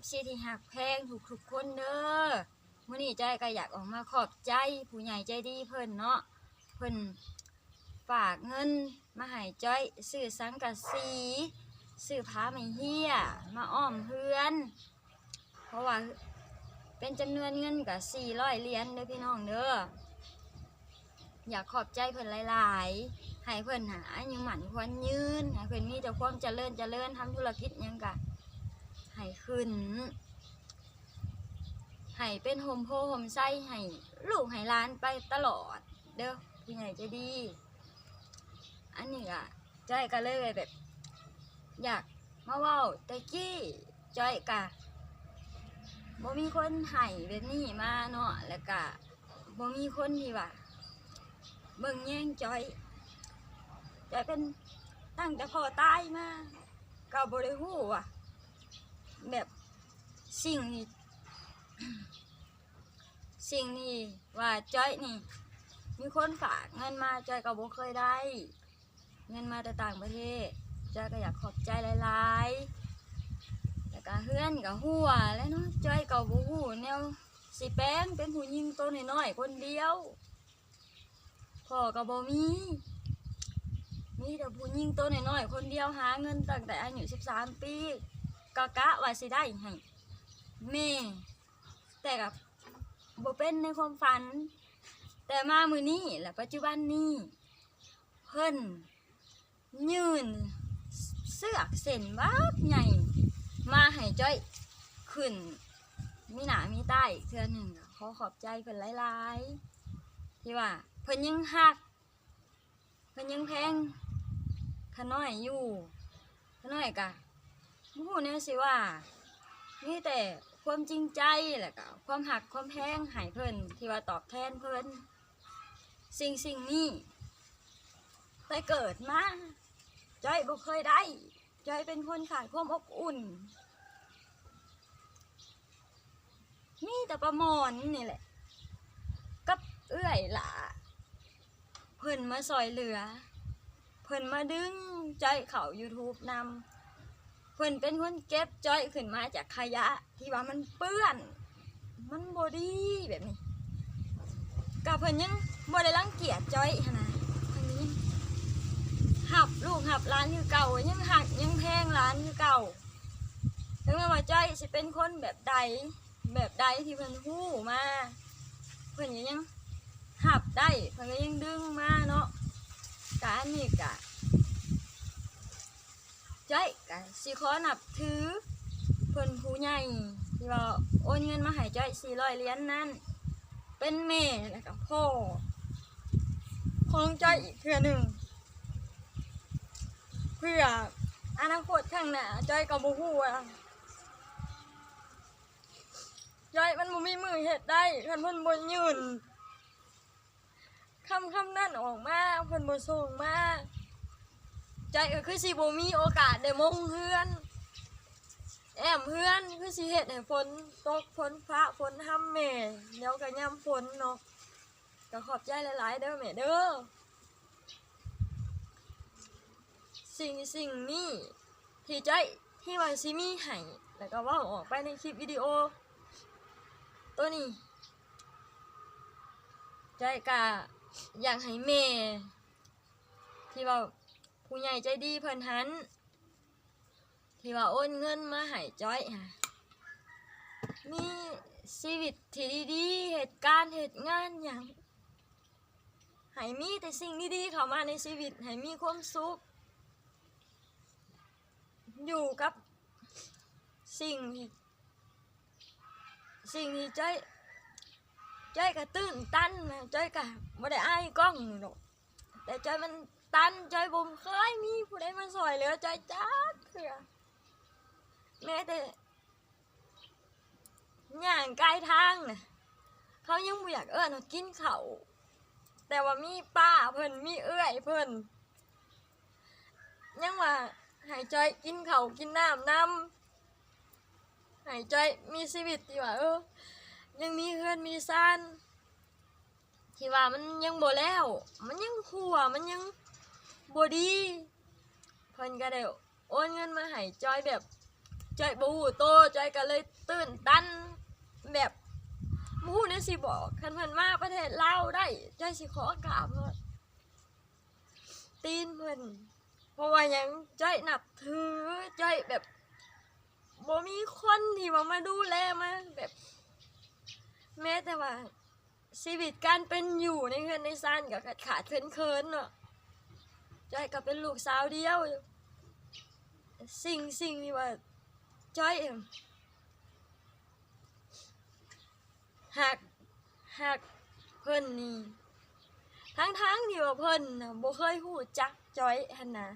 FC ที่หักแพงถูกทุกคนเด้อมื้อนี้จ้อยก็อยากออกมาขอบใจผู้ใหญ่ใจดีเพิ่นเนาะเพิ่นฝากเงินมาให้จ้อยซื้อสังกะสีซื้อผ้าไหมเฮียมาอ้อมเพื่อน เพราะว่าเป็นจำนวนเงินกับ400เหรียญเด้อพี่น้องเด้ออยากขอบใจเพิ่นหลายๆให้เพิ่นหาอายุหมันควรยืนให้เพิ่นมีแต่ความเจริญเจริญทำธุรกิจยังกะ ให้ขึ้นให้เป็นโฮมโพโฮมไส้ให้ลูกให้หล้านไปตลอด เด้อพี่ใหญ่ใจะดี อันนี้อะจอยก็เลยแบบ อยากมาว้าตะกี้จอยกะบ่มีคนให้แบบนี้มาเนาะแล้วก็บ่มีคนที่ว่าเบิ่งแย่งจอยจะเป็นตั้งแต่พอตายมาก็บริหูอะ แบบสิ่งนี้สิ่งนี้ว่าจ้อยนี่ มีคนฝากเงินมาจ้อยก็บ่เคยได้ เงินมาแต่ต่างประเทศจ้อยก็อยากขอบใจหลายๆแล้วก็เฮือนกับหัวแล้วเนาะจ้อยก็บ่ฮู้แนวสิแป้งเป็นผู้หญิงตัวน้อยๆคนเดียวพ่อก็บ่มีมีแต่ผู้หญิงตัวน้อยๆคนเดียวหาเงินตั้งแต่อายุ13 ปี กะกะว่าสิได้ให้แม่ แต่กับบ่เป็นในความฝัน แต่มามือนี้และปัจจุบันนี้ เพิ่นยืนเสือกเส้นบักใหญ่ มาให้จ้อยขึ้น มีหนามีใต้เทือหนึ่งขอขอบใจเพิ่นหลายๆ ที่ว่าเพิ่นยังหักเพิ่นยังแพงขน้อยอยู่ขน้อยกะ บ่ฮู้แน่สิว่ามีแต่ความจริงใจแล้วก็ความหักความแพงให้เพิ่นที่ว่าตอบแทนเพิ่นสิ่งสิ่งนี้แต่เกิดมาจ้อยบ่เคยได้จ้อยเป็นคนขาดความอบอุ่นมีแต่ประมอนนี่แหละ กับเอื้อยหละเพิ่นมาซอยเหลือ เพิ่นมาดึงใจเขา YouTube นำ เพิ่นเป็นคนเก็บจ้อยขึ้นมาจากขยะ ที่ว่ามันเปื้อน มันบอดีแบบนี้กับเพิ่นยังบ่ได้รังเกียจจ้อยหั้นนะเพิ่นยังหับลูกหับร้านคือเก่ายังหักยังแพงร้านคือเก่าถึงแม้ว่าจ้อยสิเป็นคนแบบใดแบบใดที่เพิ่นฮู้มาเพิ่นยังหับได้เพิ่นก็ยังดึงมาเนาะกอันนี้กะ จ้อยกะสิขอนับถือเพิ่นผู้ใหญ่ที่ว่าโอนเงินมาให้จ้อย400เหรียญนั้น เป็นแม่แล้วก็พ่อของจ้อยอีกเทื่อหนึ่ง เพื่ออนาคตข้างหน้าจ้อยก็บ่ฮู้ว่าจ้อยมันบ่มีมือเฮ็ดได้คันเพิ่นบ่ยืนคำคำนั่นออกมาเพิ่นบ่ส่งมา ใจก็คือสิบ่มีโอกาสได้มงเฮือน แอมเฮือนคือสิเฮ็ดให้ฝนตกฝนฟ้าฝนห้ำแม่เดี๋ยวก็ยามฝนเนาะก็ขอบใจหลาย ๆ เด้อแม่เด้อสิ่งสิ่งนี้ที่ใจที่ว่าสิมีให้แล้วก็ว่าออกไปในคลิปวิดีโอ ตัวนี้ใจกะอยากให้แม่ที่ว่า ผู้ใหญ่ใจดีเพิ่นหัน ที่ว่าโอนเงินมาให้จ้อยค่ะมีชีวิตที่ดีๆ เหตุการณ์เหตุงานอย่างให้มีแต่สิ่งดีๆเข้ามาในชีวิตให้มีความสุข อยู่กับสิ่ง สิ่งที่ใจจ้อยก็ตื่นตันนะจ้อยก็บ่ได้อายกล้องหรอกแต่จ้อยมัน ตันจอยบ่เคยมีผู้ใดมาสอยเหลือจอยจักเถื่อแม้แต่ย่างใกลทางน่ะเขายังบ่อยากเอิ้อนกินเขาแต่ว่ามีป้าเพิ่นมีเอื้อยเพิ่นยังว่าให้จอยกินเขากินน้ำน้ำให้จ้อยมีชีวิตที่ว่าเออยังมีเพื่อนมีซานที่ว่ามันยังบ่แล้ว มันยังหัวมันยัง บดีเพิ่นก็ได้โอนเงินมาให้จอยแบบจอยบูโตจอยก็เลยตื่นตันแบบบ่ฮู้ได้สิบอกคันเพิ่นมาประเทศลาวได้จอยสิขอกราบเพิ่นตีนเพิ่นเพราะว่ายังจอยนับถือจอยแบบบ่มีคนที่ว่ามาดูแลมาแบบแม้แต่ว่าชีวิตการเป็นอยู่ในเฮือนในซ่านก็ขาดขาดเคินเคินๆเนาะ จ้อยก็เป็นลูกสาวเดียว สิ่งสิ่งที่ว่าจ้อยเองหักหักเพิ่นนี่ทั้งทั้งๆที่ว่าเพิ่นน่ะบ่เคยฮู้จักจ้อยหันนะ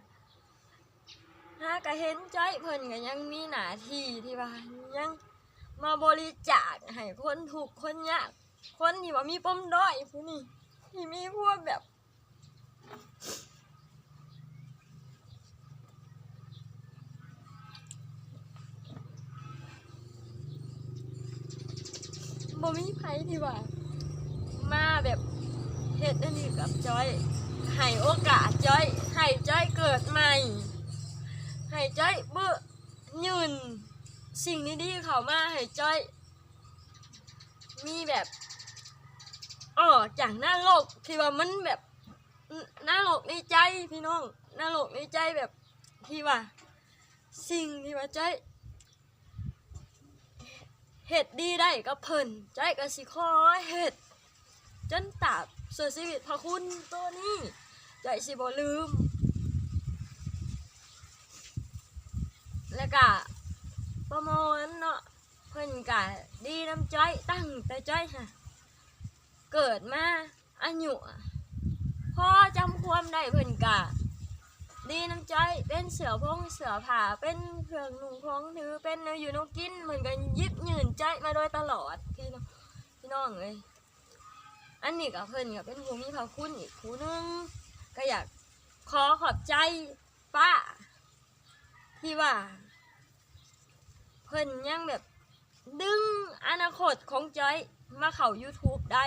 หาก็เห็นจ้อยเพิ่นก็ยังมีหน้าที่ที่ว่ายังมาบริจาคให้คนถูกคนยากคนที่ว่ามีปมด้อยผู้นี้ที่มีพวกแบบ มีไผที่ว่า มาแบบเฮ็ดอันนี้กับจ้อยให้โอกาสจ้อยให้จ้อยเกิดใหม่ให้จ้อยเบื่อยืนสิ่งดีๆเขามาให้จ้อย มีแบบออกจากหน้าโลกที่ว่ามันแบบหน้าโลกในใจพี่น้องหน้าโลกในใจแบบที่ว่า สิ่งที่ว่าใจอย เฮ็ดดีได้ก็เพิ่นใจก็สิขอเฮ็ดจนตราบสู่ชีวิตพระคุณตัวนี้ใจสิบ่ลืม แล้วก็ประมาณเนาะเพิ่นก็ดีน้ำจ้อยตั้งแต่จ้อยค่ะเกิดมาอายุพอจำความได้เพิ่นก็ ดีน้ำจ้อยเป็นเสือพงเสือผ่าเป็นเครื่องนุ่งพองถือเป็นแนวอยู่แนวกินเหมือนกันยิบยืนใจมาโดยตลอดพี่น้องพี่น้องเลยอันนี้ก็เพิ่นก็เป็นผู้มีพระคุณอีกผู้หนึงก็อยากขอขอบใจป้าที่ว่า เพิ่นยังแบบดึงอนาคตของจอยมาเข้า YouTube ได้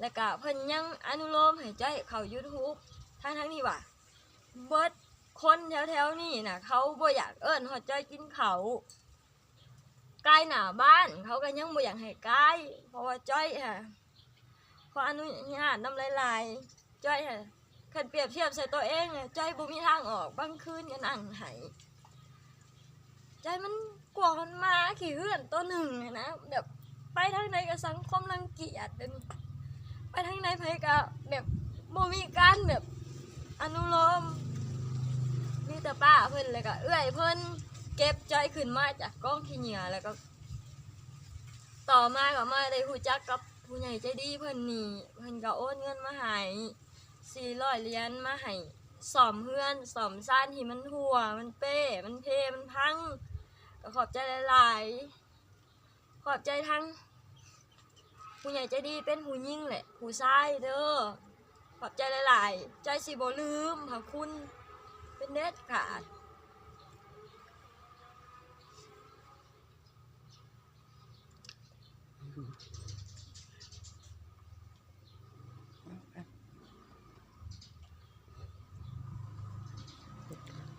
แล้วก็เพิ่นยังอนุโลมให้จอยเข้า YouTube ทั้งทั้งที่ว่า เบิดคนแถวๆนี่นะเขาบ่อยากเอิ้นฮอดจอยกินเขาใกล้หน้าบ้าน เขาก็ยังบ่อยากให้ใกล้เพราะว่าจอยค่ะขออนุญาตน้ำลายๆจอยค่ะคันเปรียบเทียบใส่ตัวเองอะจอยบ่มีทางออกบางคืนก็นั่งไห้ใจมันกวอนมาขี่เหื่อนตัวหนึ่งนะแบบไปทางไหนกับสังคมรังเกียจเป็นไปทางไหนไผก็แบบบ่มีการแบบ อนุโลมมีแต่ป้าเพิ่นเลยก็เอื้อยเพิ่นเก็บใจขึ้นมาจากกล้องขี้เหนียแล้วก็ ต่อมาก็มาได้รู้จักกับผู้ใหญ่ใจดีเพิ่นนี่เพิ่นก็โอนเงินมาให้400เหรียญมาให้ซ่อมเฮือนซ่อมซ่านที่มันหัว มันเป้ มันเพมันพังก็ขอบใจหลายๆขอบใจทั้งผู้ใหญ่ใจดีเป็นผู้ยิ่งแหละ ผู้ชายเด้อ ขอบใจหลายๆ ใจสิบลืมพระคุณ เป็นเด็ดขาด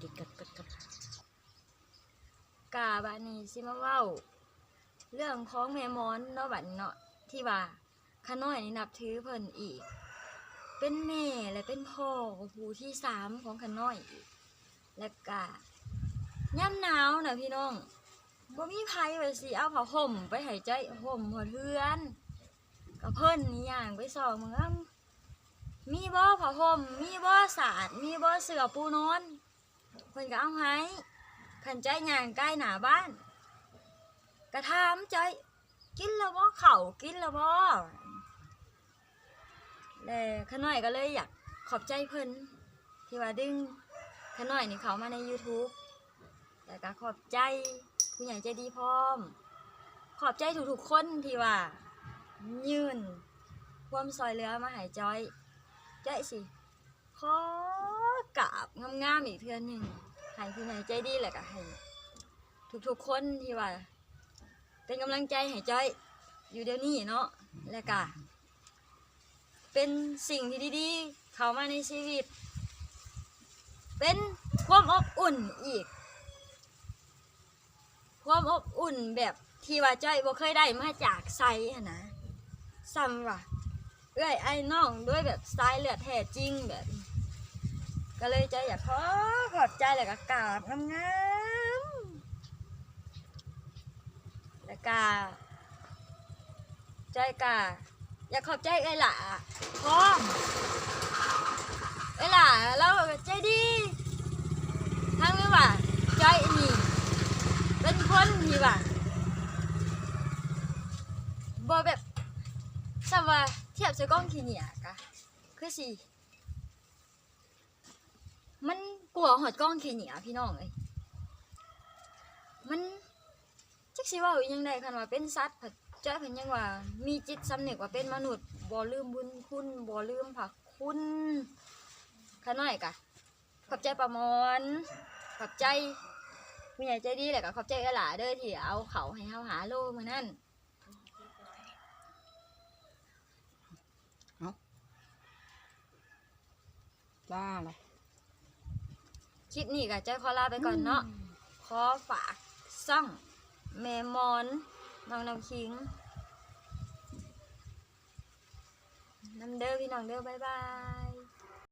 กินกันกันกันกาบานี้สิมาเว้า เรื่องของแม่มอนเนาะบัดเนาะที่ว่าขาน้อยนี่นับถือเพิ่นอีก เป็นแม่และเป็นพ่อผู้ที่สามของขาน้อยอีกแล้วก็ย่ำหนาวนะพี่น้องบ่มีไผว่าสิเอาผ้าห่มไปให้ใจห่มหัวเทือน ก็เพิ่นนี่ย่างไปสองเมืองมีบ่ผ้าห่มมีบ่สาดมีบ่เสือปูนอนเพิ่นก็เอาให้ขันใจย่างใกล้หนาบ้าน กระทามใจ กินแล้วบ่เข่ากินแล้วบ่ แล้วขน้อยก็เลยอยากขอบใจเพิ่นที่ว่าดึงขน้อยนี่เขามาใน YouTube แล้วก็ขอบใจผู้ใหญ่ใจดีพร้อม ขอบใจทุกๆคนที่ว่า ยืนความซอยเหลือมาหายจอยใจอยสิขอกราบงามๆอีกเทือนหนึ่งให้ผู้ใหญ่ใจดีแหละก็ให้ทุกๆคนที่ว่า เป็นกำลังใจให้จ้อยอยู่เดี๋ยวนี้เนาะแล้วก็ เป็นสิ่งที่ดีๆ เข้ามาในชีวิต เป็นความอบอุ่นอีก ความอบอุ่นแบบที่ว่าจ้อยบ่เคยได้มาจากไซนะซ้ำว่ะเอ้ยไอ้น้องด้วยแบบสายเลือดแท้จริงแบบ ก็เลยจ้อยอยากขอขอบใจแล้วก็กราบงามๆแล้วก็จ้อยก็ อยากขอบใจเอ้ยล่ะพร้อมเอ้ยล่ะเราใจดีทั้งนี้ว่าจ้อยนี่เป็นคนที่ว่าบ่แบบสำว่าเทียบใส่กล้องขี้เหนียกะคือสิมันกลัวหอดกล้องขี้เหนียพี่น้องเอ้ยมันจักสิว่าอีหยังได้คันว่าเป็นสัตว์ผัด จ้อยเพิ่นยังว่า มีจิตสำนึกว่าเป็นมนุษย์บ่ลืมบุญคุณบ่ลืมพระคุณขาน้อยกะขอบใจประมอนขอบใจมีใหญ่ใจดีแหละก็ขอบใจกระหลาเด้อที่เอาเขาให้เฮาหาโลมานั่นจ้าล่ะคลิปนี้ก็จะขอลาไปก่อนเนาะขอฝากซ่องแมมอน น้องน้ำคิงน้ำเด้อพี่น้องเด้อบ๊ายบาย